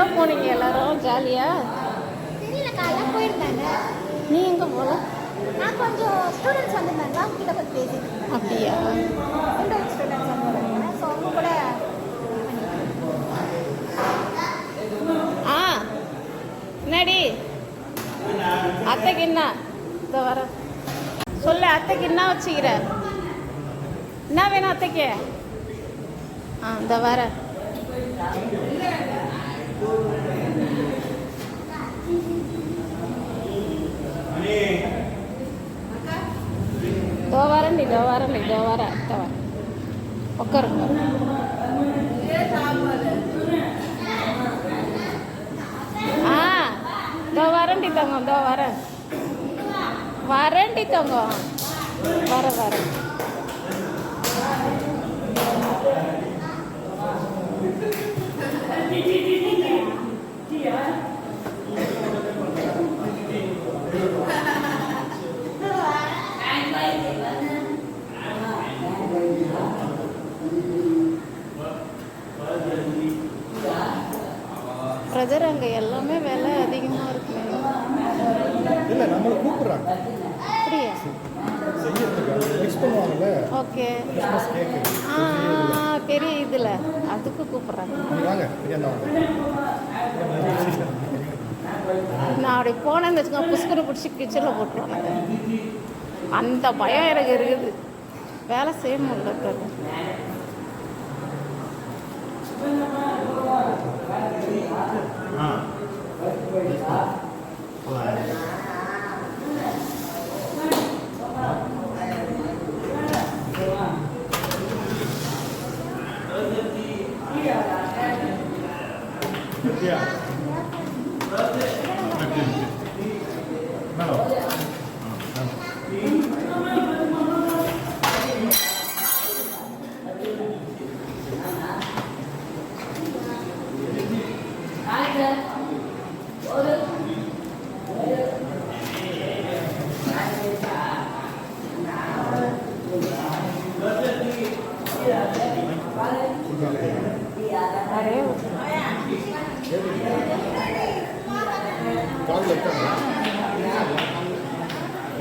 எவ்வளோ போனீங்க எல்லாரும்? ஜாலியா? நீ எங்கே போகல நான் கொஞ்சம் ஸ்டூடெண்ட்ஸ் வந்திருந்தாங்க அவங்க கிட்ட கொஞ்சம் பேசிட்டு அப்படியா? ஸ்டூடெண்ட்ஸ் ஸ்டூடெண்ட்ஸ் வந்திருந்தாங்க ஸோ அவங்க கூட ஆ என்னடி? அத்தைக்கு என்ன? இதோ வர. சொல்லு அத்தைக்கு என்ன வச்சுக்கிற? என்ன வேணும் அத்தைக்கு? ஆ இந்த வர. இதோ வரேன்டி இதோ வரேன் இதோ வர அத்தை வர உட்காருங்க ஆ இதோ பிரதர் அங்கே எல்லாமே விலை அதிகமாக இருக்கு. இல்லை நம்மளை கூப்பிட்றாங்க. அப்படியா? ஓகே. பெரிய இதில். அதுக்கு கூப்பிட்றாங்க. நான் அப்படி போனேன்னு வச்சுக்கோங்க புஷ்கரை பிடிச்சி கிச்சனில் போட்டுருவாங்க. அந்த பயம் எனக்கு இருக்குது. வேலை செய்ய முடியல பிரதர் நிறைய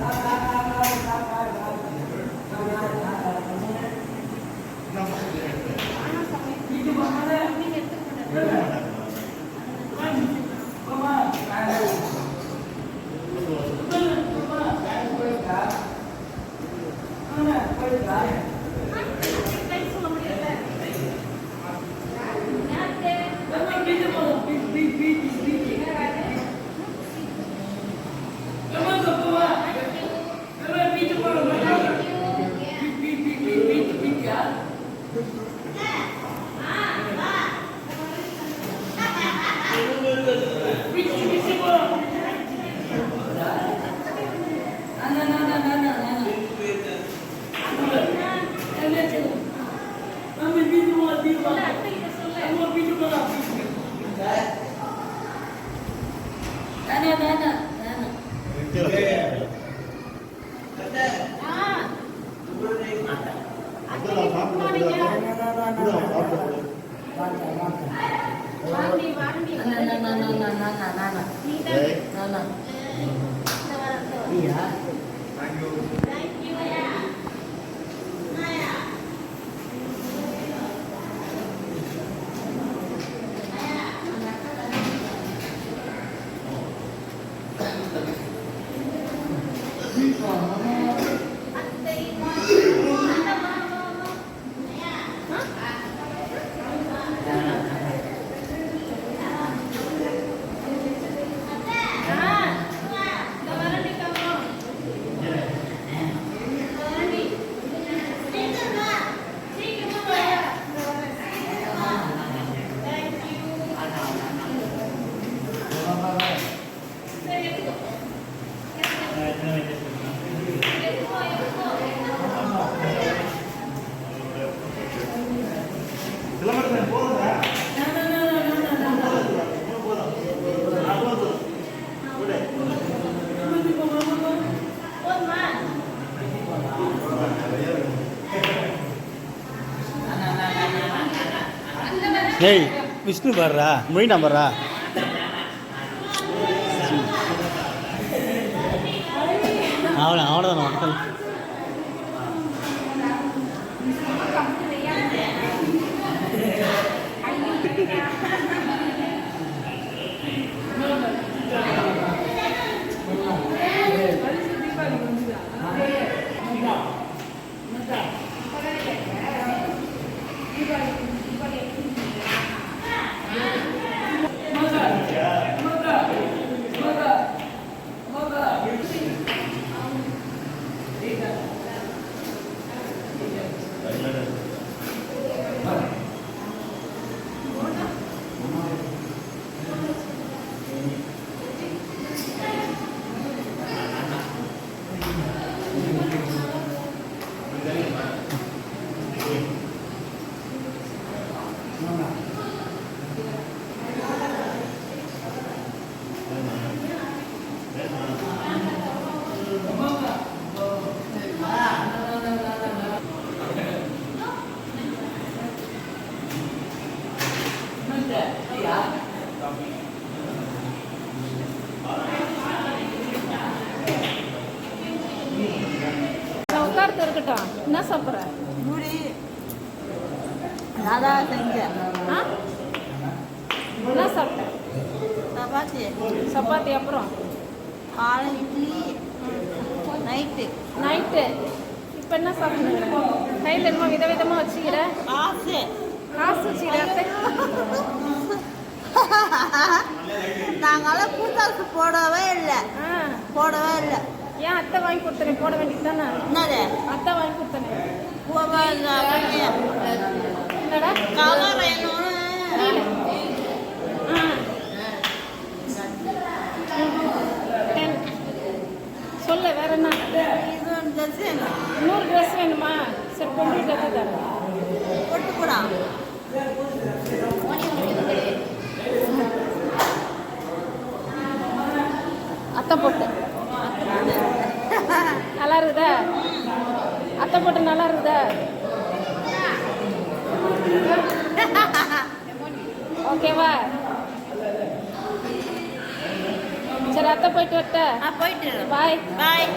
拜拜。não, não, não. ஏய் விஷ்ணு பாடுறா? மொழி நம்பர்றா அவனை அவனை தான் மக்கள் நான் உட்கார்ந்து இருக்கட்டும் என்ன சாப்பிட்ற? முடி அதான் செஞ்சேன் ஆ? என்ன சாப்பிட்ட? சப்பாத்தி. சப்பாத்தி அப்புறம்? காலை இட்லி நைட்டு. நைட்டு. இப்போ என்ன சாப்பிடுங்க கையில் என்னமோ விதவிதமாக வச்சுக்கிற. காசு. காசு வச்சுக்கிற. அத்தை நாங்களாம் பூத்தாசு போடவே இல்லை. போடவே இல்லை. ஏன் அத்தை வாங்கி கொடுத்தனே? போட வேண்டியது தானே என்னது? அத்தை வாங்கி கொடுத்தனே. என்னடா? ஆ. டென். சொல்லு வேற என்ன? ட்ரெஸ் வேணும்? நூறு ட்ரெஸ் வேணுமா? சரி பொங்கல் கற்று தரேன். போட்டு போடா. அத்தை போட்டு. நல்லா இருக்குதா அத்தை போட்டு நல்லா இருக்குதா ஓகேவா? சரி அத்தை போயிட்டு வரட்ட? ஆ போயிட்டு பாய். பாய்.